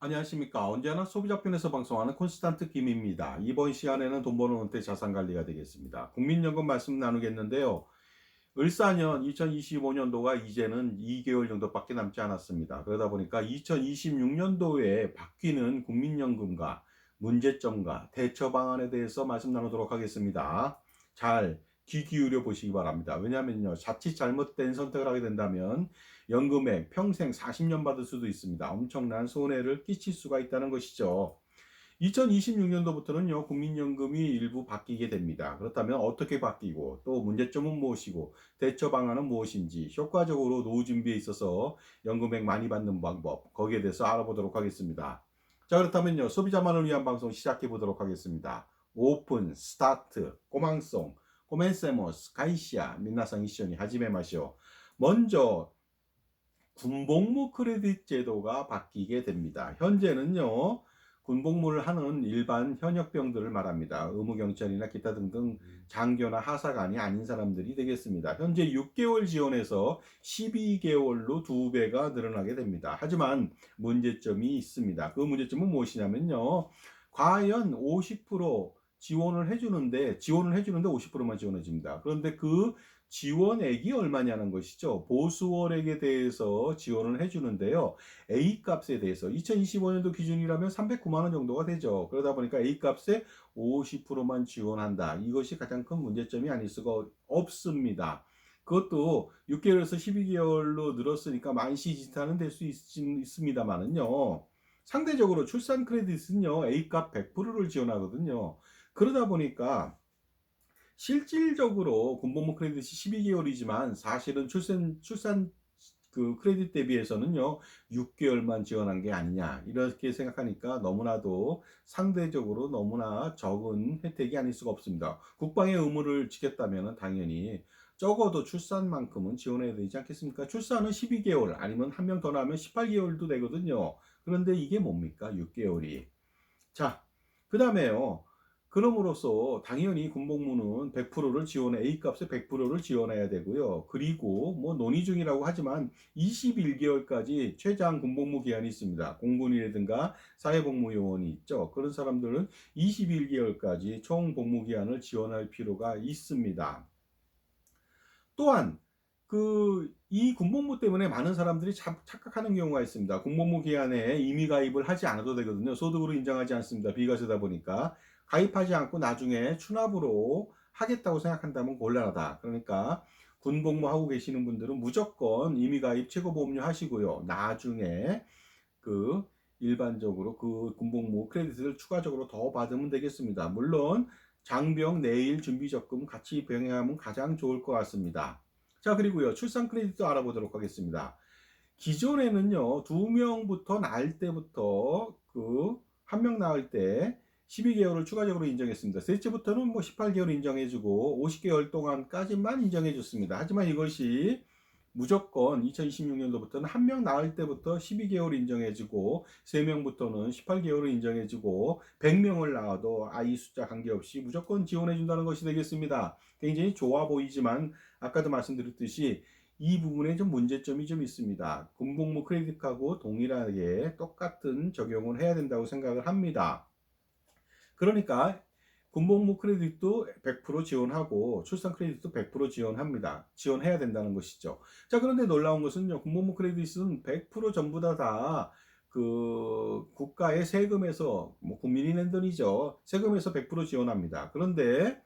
안녕하십니까. 언제나 소비자 편에서 방송하는 콘스탄트 김입니다. 이번 시간에는 돈 버는 은퇴 자산 관리가 되겠습니다. 국민연금 말씀 나누겠는데요. 을사년 2025년도가 이제는 2개월 정도밖에 남지 않았습니다. 그러다 보니까 2026년도에 바뀌는 국민연금과 문제점과 대처 방안에 대해서 말씀 나누도록 하겠습니다. 잘 귀 기울여 보시기 바랍니다. 왜냐하면요. 자칫 잘못된 선택을 하게 된다면 연금액 평생 40년 받을 수도 있습니다. 엄청난 손해를 끼칠 수가 있다는 것이죠. 2026년도부터는요, 국민연금이 일부 바뀌게 됩니다. 그렇다면 어떻게 바뀌고, 또 문제점은 무엇이고, 대처 방안은 무엇인지, 효과적으로 노후 준비에 있어서 연금액 많이 받는 방법, 거기에 대해서 알아보도록 하겠습니다. 자, 그렇다면요, 소비자만을 위한 방송 시작해 보도록 하겠습니다. 오픈, 스타트, 꼬망송, 코멘세모스, 가이시아, 민나상 이시오니 하지메 마시오. 먼저 군복무 크레딧 제도가 바뀌게 됩니다. 현재는요, 군복무를 하는 일반 현역병들을 말합니다. 의무경찰이나 기타 등등 장교나 하사관이 아닌 사람들이 되겠습니다. 현재 6개월 지원에서 12개월로 두 배가 늘어나게 됩니다. 하지만 문제점이 있습니다. 그 문제점은 무엇이냐면요. 과연 50% 지원을 해주는데, 지원을 해주는데 50%만 지원해줍니다. 그런데 그 지원액이 얼마냐는 것이죠. 보수월액에 대해서 지원을 해주는데요. A값에 대해서 2025년도 기준이라면 309만 원 정도가 되죠. 그러다 보니까 A값에 50%만 지원한다. 이것이 가장 큰 문제점이 아닐 수가 없습니다. 그것도 6개월에서 12개월로 늘었으니까 만시지탄은 될 수 있습니다만은요. 상대적으로 출산 크레딧은요, A값 100%를 지원하거든요. 그러다 보니까 실질적으로 군복무 크레딧이 12개월이지만 사실은 출산 출산 그 크레딧 대비해서는요 6개월만 지원한 게 아니냐 이렇게 생각하니까 너무나도 상대적으로 너무나 적은 혜택이 아닐 수가 없습니다. 국방의 의무를 지켰다면 당연히 적어도 출산만큼은 지원해야 되지 않겠습니까? 출산은 12개월 아니면 한 명 더 나면 18개월도 되거든요. 그런데 이게 뭡니까? 6개월이. 자, 그 다음에요. 그럼으로써 당연히 군복무는 100%를 지원해 A값에 100%를 지원해야 되고요. 그리고 뭐 논의 중이라고 하지만 21개월까지 최장 군복무 기한이 있습니다. 공군이라든가 사회복무 요원이 있죠. 그런 사람들은 21개월까지 총 복무 기한을 지원할 필요가 있습니다. 또한 그 이 군복무 때문에 많은 사람들이 착각하는 경우가 있습니다. 군복무 기한에 임의 가입을 하지 않아도 되거든요. 소득으로 인정하지 않습니다. 비과세다 보니까 가입하지 않고 나중에 추납으로 하겠다고 생각한다면 곤란하다. 그러니까 군복무 하고 계시는 분들은 무조건 임의가입 최고 보험료 하시고요. 나중에 그 일반적으로 그 군복무 크레딧을 추가적으로 더 받으면 되겠습니다. 물론 장병 내일 준비 적금 같이 병행하면 가장 좋을 것 같습니다. 자 그리고요 출산 크레딧도 알아보도록 하겠습니다. 기존에는요 두 명부터 날 때부터 그 한 명 낳을 때 12개월을 추가적으로 인정했습니다. 셋째부터는 뭐 18개월 인정해주고 50개월 동안까지만 인정해줬습니다. 하지만 이것이 무조건 2026년도부터는 한명 낳을 때부터 12개월 인정해주고 3명부터는 18개월을 인정해주고 100명을 낳아도 아이 숫자 관계없이 무조건 지원해준다는 것이 되겠습니다. 굉장히 좋아 보이지만 아까도 말씀드렸듯이 이 부분에 좀 문제점이 좀 있습니다. 군복무 크레딧하고 동일하게 똑같은 적용을 해야 된다고 생각을 합니다. 그러니까 군복무 크레딧도 100% 지원하고 출산 크레딧도 100% 지원합니다. 지원해야 된다는 것이죠. 자, 그런데 놀라운 것은요. 군복무 크레딧은 100% 전부 다그 국가의 세금에서 뭐 국민이 낸 돈이죠. 세금에서 100% 지원합니다. 그런데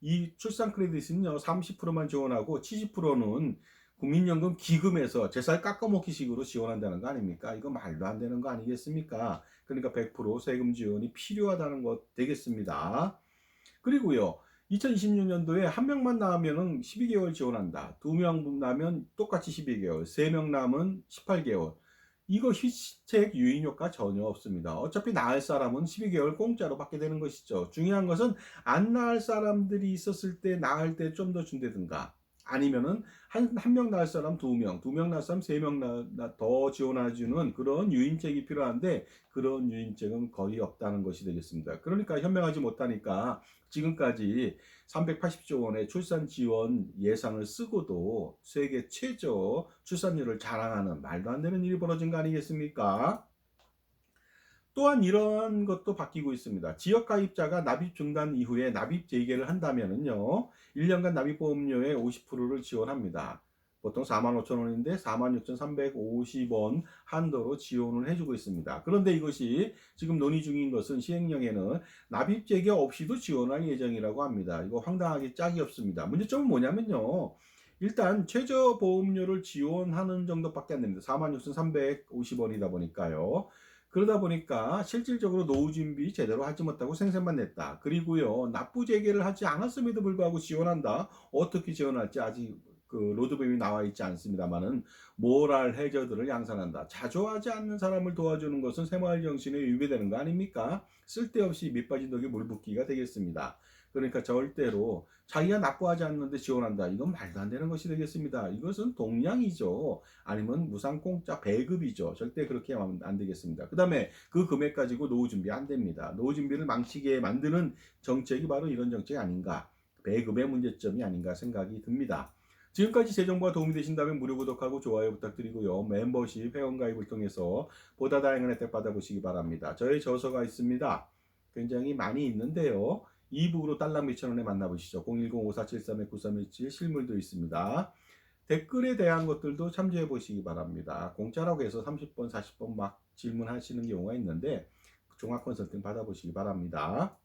이 출산 크레딧은요. 30%만 지원하고 70%는 국민연금 기금에서 제살 깎아먹기 식으로 지원한다는 거 아닙니까? 이거 말도 안 되는 거 아니겠습니까? 그러니까 100% 세금 지원이 필요하다는 것 되겠습니다. 그리고요. 2026년도에 한 명만 나오면 12개월 지원한다. 두 명 나면 똑같이 12개월. 세명 나면 18개월. 이거 희책 유인 효과 전혀 없습니다. 어차피 나을 사람은 12개월 공짜로 받게 되는 것이죠. 중요한 것은 안 나을 사람들이 있었을 때 나을 때 좀 더 준다든가 아니면은 한, 한 명 낳을 사람 두 명, 두 명 낳을 사람 세 명더 지원해주는 그런 유인책이 필요한데 그런 유인책은 거의 없다는 것이 되겠습니다. 그러니까 현명하지 못하니까 지금까지 380조 원의 출산 지원 예상을 쓰고도 세계 최저 출산율을 자랑하는 말도 안 되는 일이 벌어진 거 아니겠습니까? 또한 이러한 것도 바뀌고 있습니다. 지역 가입자가 납입 중단 이후에 납입 재개를 한다면은요. 1년간 납입 보험료의 50%를 지원합니다. 보통 45,000원인데 46,350원 한도로 지원을 해주고 있습니다. 그런데 이것이 지금 논의 중인 것은 시행령에는 납입 재개 없이도 지원할 예정이라고 합니다. 이거 황당하게 짝이 없습니다. 문제점은 뭐냐면요. 일단 최저 보험료를 지원하는 정도밖에 안 됩니다. 46,350원이다 보니까요. 그러다 보니까 실질적으로 노후 준비 제대로 하지 못하고 생생만 냈다. 그리고요. 납부 재개를 하지 않았음에도 불구하고 지원한다. 어떻게 지원할지 아직 그 로드맵이 나와 있지 않습니다만은 모랄 해저들을 양산한다. 자조하지 않는 사람을 도와주는 것은 새마을 정신에 위배되는 거 아닙니까? 쓸데없이 밑빠진 독에 물 붓기가 되겠습니다. 그러니까 절대로 자기가 납부하지 않는데 지원한다. 이건 말도 안 되는 것이 되겠습니다. 이것은 동량이죠. 아니면 무상 공짜 배급이죠. 절대 그렇게 하면 안 되겠습니다. 그 다음에 그 금액 가지고 노후 준비 안 됩니다. 노후 준비를 망치게 만드는 정책이 바로 이런 정책이 아닌가. 배급의 문제점이 아닌가 생각이 듭니다. 지금까지 제 정보가 도움이 되신다면 무료 구독하고 좋아요 부탁드리고요. 멤버십 회원가입을 통해서 보다 다양한 혜택 받아보시기 바랍니다. 저의 저서가 있습니다. 굉장히 많이 있는데요. 이북으로 딸랑 미천원에 만나보시죠. 010-5473-9317 실물도 있습니다. 댓글에 대한 것들도 참조해 보시기 바랍니다. 공짜라고 해서 30번, 40번 막 질문하시는 경우가 있는데 종합 컨설팅 받아보시기 바랍니다.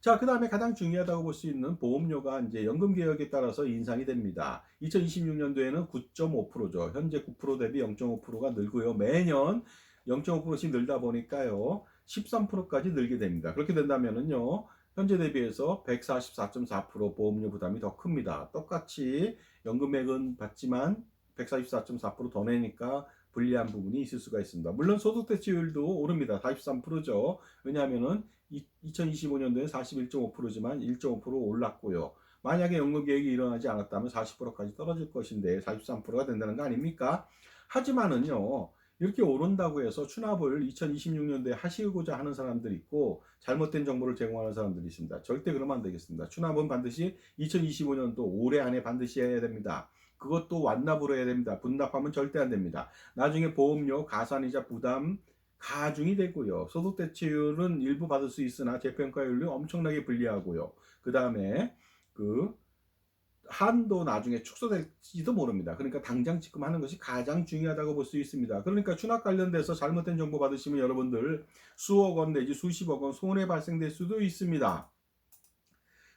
자, 그 다음에 가장 중요하다고 볼 수 있는 보험료가 이제 연금 개혁에 따라서 인상이 됩니다. 2026년도에는 9.5%죠. 현재 9% 대비 0.5%가 늘고요. 매년 0.5%씩 늘다 보니까요. 13%까지 늘게 됩니다. 그렇게 된다면은요. 현재 대비해서 144.4% 보험료 부담이 더 큽니다. 똑같이 연금액은 받지만 144.4%더 내니까 불리한 부분이 있을 수가 있습니다. 물론 소득 대체율도 오릅니다. 43%죠. 왜냐하면은 2025년도에 41.5%지만 1.5% 올랐고요. 만약에 연금 계획이 일어나지 않았다면 40%까지 떨어질 것인데 43%가 된다는 거 아닙니까? 하지만은요. 이렇게 오른다고 해서 추납을 2026년도에 하시고자 하는 사람들이 있고 잘못된 정보를 제공하는 사람들이 있습니다. 절대 그러면 안 되겠습니다. 추납은 반드시 2025년도 올해 안에 반드시 해야 됩니다. 그것도 완납으로 해야 됩니다. 분납하면 절대 안 됩니다. 나중에 보험료, 가산이자 부담 가중이 되고요. 소득 대체율은 일부 받을 수 있으나 재평가율이 엄청나게 불리하고요. 그 다음에 그 한도 나중에 축소될지도 모릅니다. 그러니까 당장 지금 하는 것이 가장 중요하다고 볼 수 있습니다. 그러니까 추납 관련돼서 잘못된 정보 받으시면 여러분들 수억 원 내지 수십억 원 손해 발생될 수도 있습니다.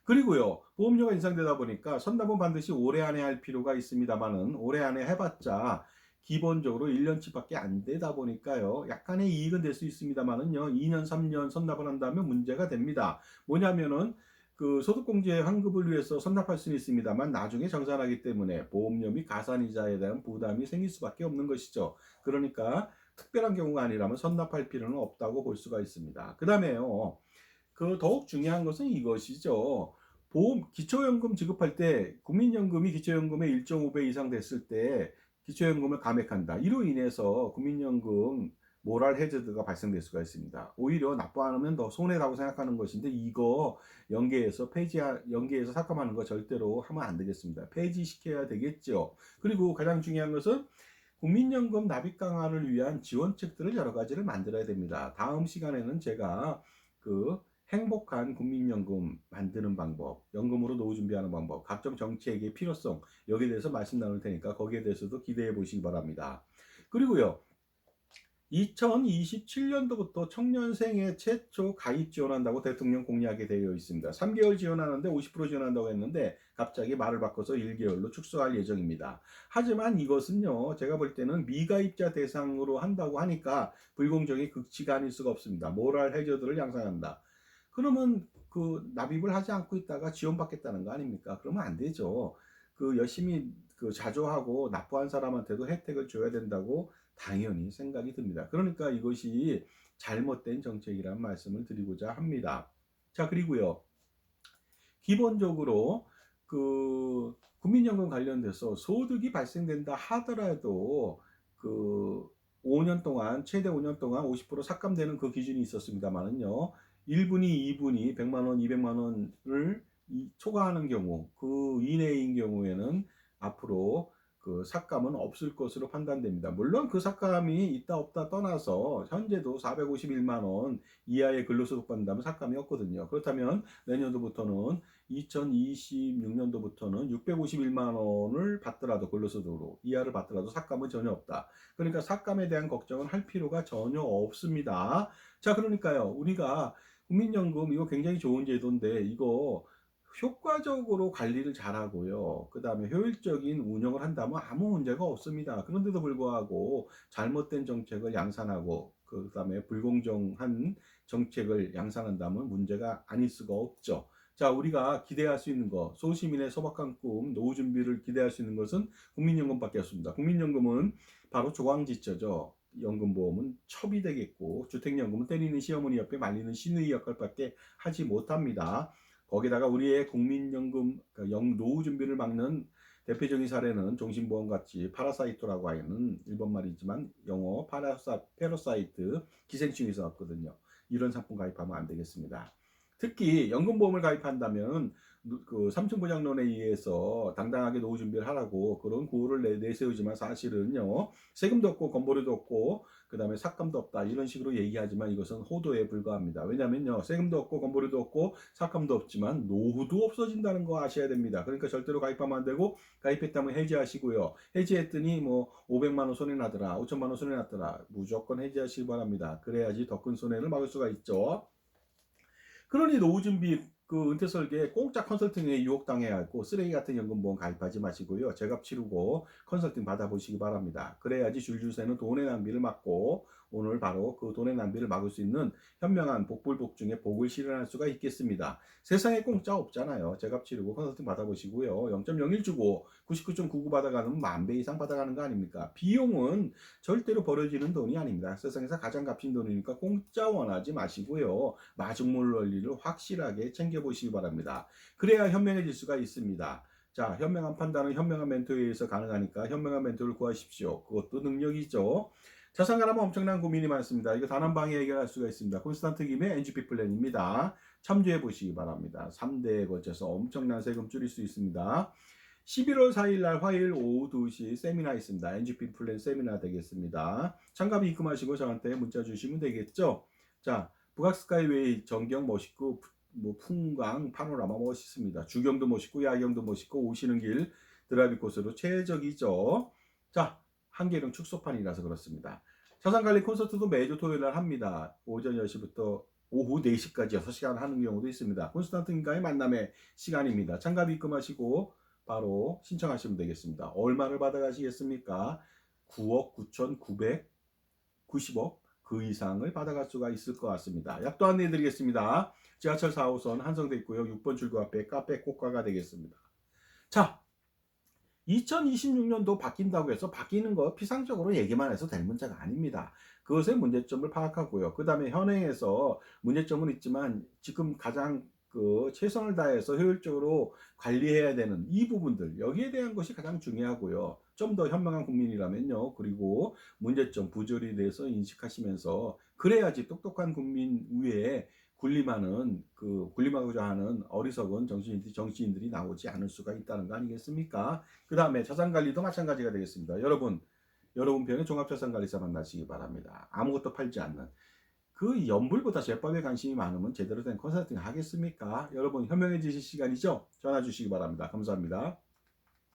그리고요, 보험료가 인상되다 보니까 선납은 반드시 올해 안에 할 필요가 있습니다만은 올해 안에 해봤자 기본적으로 1년치밖에 안 되다 보니까요. 약간의 이익은 될 수 있습니다만은요. 2년, 3년 선납을 한다면 문제가 됩니다. 뭐냐면은 그 소득공제 환급을 위해서 선납할 수는 있습니다만 나중에 정산하기 때문에 보험료 및 가산이자에 대한 부담이 생길 수밖에 없는 것이죠. 그러니까 특별한 경우가 아니라면 선납할 필요는 없다고 볼 수가 있습니다. 그 다음에요. 그 더욱 중요한 것은 이것이죠. 보험 기초연금 지급할 때 국민연금이 기초연금의 1.5배 이상 됐을 때 기초연금을 감액한다. 이로 인해서 국민연금 모랄 해저드가 발생될 수가 있습니다. 오히려 납부하면 더 손해라고 생각하는 것인데 이거 연계해서 폐지 연계해서 삭감하는 거 절대로 하면 안 되겠습니다. 폐지시켜야 되겠죠. 그리고 가장 중요한 것은 국민연금 납입 강화를 위한 지원책들을 여러 가지를 만들어야 됩니다. 다음 시간에는 제가 그 행복한 국민연금 만드는 방법, 연금으로 노후 준비하는 방법, 각종 정책의 필요성 여기에 대해서 말씀 나눌 테니까 거기에 대해서도 기대해 보시기 바랍니다. 그리고요. 2027년도부터 청년생에 최초 가입 지원한다고 대통령 공약에 되어 있습니다. 3개월 지원하는데 50% 지원한다고 했는데 갑자기 말을 바꿔서 1개월로 축소할 예정입니다. 하지만 이것은요, 제가 볼 때는 미가입자 대상으로 한다고 하니까 불공정이 극치가 아닐 수가 없습니다. 모랄 해저들을 양산한다. 그러면 그 납입을 하지 않고 있다가 지원받겠다는 거 아닙니까? 그러면 안 되죠. 그 열심히 그 자조하고 납부한 사람한테도 혜택을 줘야 된다고 당연히 생각이 듭니다. 그러니까 이것이 잘못된 정책이라는 말씀을 드리고자 합니다. 자, 그리고요. 기본적으로 그 국민연금 관련돼서 소득이 발생된다 하더라도 그 5년 동안 최대 5년 동안 50% 삭감되는 그 기준이 있었습니다만은요. 1분이 2분이 100만 원, 200만 원을 초과하는 경우 그 이내인 경우에는 앞으로 그그 삭감은 없을 것으로 판단됩니다. 물론 그 삭감이 있다 없다 떠나서 현재도 451만 원 이하의 근로소득 받는다면 삭감이 없거든요. 그렇다면 내년도부터는 2026년도부터는 651만 원을 받더라도 근로소득으로 이하를 받더라도 삭감은 전혀 없다. 그러니까 삭감에 대한 걱정은 할 필요가 전혀 없습니다. 자, 그러니까요. 우리가 국민연금 이거 굉장히 좋은 제도인데 이거 효과적으로 관리를 잘하고요. 그 다음에 효율적인 운영을 한다면 아무 문제가 없습니다. 그런데도 불구하고 잘못된 정책을 양산하고 그 다음에 불공정한 정책을 양산한다면 문제가 아닐 수가 없죠. 자, 우리가 기대할 수 있는 거, 소시민의 소박한 꿈, 노후 준비를 기대할 수 있는 것은 국민연금밖에 없습니다. 국민연금은 바로 조강지처죠. 연금보험은 첩이 되겠고, 주택연금은 때리는 시어머니 옆에 말리는 시누이 역할밖에 하지 못합니다. 거기다가 우리의 국민연금 그영 노후 준비를 막는 대표적인 사례는 종신보험 같이 파라사이토라고 하는 일본 말이지만 영어 파라사 페로사이트 기생충에서 왔거든요. 이런 상품 가입하면 안 되겠습니다. 특히 연금보험을 가입한다면 그 삼층보장론에 의해서 당당하게 노후 준비를 하라고 그런 구호를 내, 내세우지만 사실은요 세금도 없고 건보료도 없고 그 다음에 삭감도 없다 이런 식으로 얘기하지만 이것은 호도에 불과합니다. 왜냐면요 세금도 없고 건보료도 없고 삭감도 없지만 노후도 없어진다는 거 아셔야 됩니다. 그러니까 절대로 가입하면 안 되고 가입했다면 해지하시고요. 해지했더니 뭐 500만 원 손해 나더라, 5천만 원 손해 났더라 무조건 해지하시기 바랍니다. 그래야지 더 큰 손해를 막을 수가 있죠. 그러니 노후 준비 그 은퇴 설계 공짜 컨설팅에 유혹당해야 하고 쓰레기 같은 연금보험 가입하지 마시고요. 제값 치르고 컨설팅 받아보시기 바랍니다. 그래야지 줄줄 새는 돈의 낭비를 막고 오늘 바로 그 돈의 낭비를 막을 수 있는 현명한 복불복중의 복을 실현할 수가 있겠습니다. 세상에 공짜 없잖아요. 제값 치르고 컨설팅 받아보시고요. 0.01 주고 99.99 받아가는 만배 이상 받아가는 거 아닙니까? 비용은 절대로 버려지는 돈이 아닙니다. 세상에서 가장 값진 돈이니까 공짜 원하지 마시고요. 마중물 원리를 확실하게 챙겨보시기 바랍니다. 그래야 현명해질 수가 있습니다. 자, 현명한 판단은 현명한 멘토에 의해서 가능하니까 현명한 멘토를 구하십시오. 그것도 능력이죠. 자산가라면 엄청난 고민이 많습니다. 이거 단 한 방에 해결할 수가 있습니다. 콘스탄트 김의 NGP 플랜입니다. 참조해 보시기 바랍니다. 3대에 걸쳐서 엄청난 세금 줄일 수 있습니다. 11월 4일 날 화요일 오후 2시 세미나 있습니다. NGP 플랜 세미나 되겠습니다. 참가비 입금하시고 저한테 문자 주시면 되겠죠. 자, 북악 스카이웨이 전경 멋있고 뭐 풍광 파노라마 멋있습니다. 주경도 멋있고 야경도 멋있고 오시는 길 드라이브 코스로 최적이죠. 자, 한계령 축소판이라서 그렇습니다. 자산관리 콘서트도 매주 토요일 날 합니다. 오전 10시부터 오후 4시까지 6시간 하는 경우도 있습니다. 콘스탄트인과의 만남의 시간입니다. 참가비 입금하시고 바로 신청하시면 되겠습니다. 얼마를 받아가시겠습니까? 9억 9,990억 그 이상을 받아갈 수가 있을 것 같습니다. 약도 안내해 드리겠습니다. 지하철 4호선 한성대 있고요. 6번 출구 앞에 카페 코카가 되겠습니다. 자, 2026년도 바뀐다고 해서 바뀌는 거 피상적으로 얘기만 해서 될 문제가 아닙니다. 그것의 문제점을 파악하고요. 그 다음에 현행에서 문제점은 있지만 지금 가장 그 최선을 다해서 효율적으로 관리해야 되는 이 부분들 여기에 대한 것이 가장 중요하고요. 좀 더 현명한 국민이라면요. 그리고 문제점 부조리에 대해서 인식하시면서 그래야지 똑똑한 국민 위에 군림하는 그 군림하고자 하는 어리석은 정치인들이, 정치인들이 나오지 않을 수가 있다는 거 아니겠습니까? 그 다음에 자산 관리도 마찬가지가 되겠습니다. 여러분, 여러분 편의 종합자산관리사 만나시기 바랍니다. 아무것도 팔지 않는 그 연불보다 제법에 관심이 많으면 제대로 된 컨설팅 하겠습니까? 여러분 현명해지실 시간이죠? 전화 주시기 바랍니다. 감사합니다.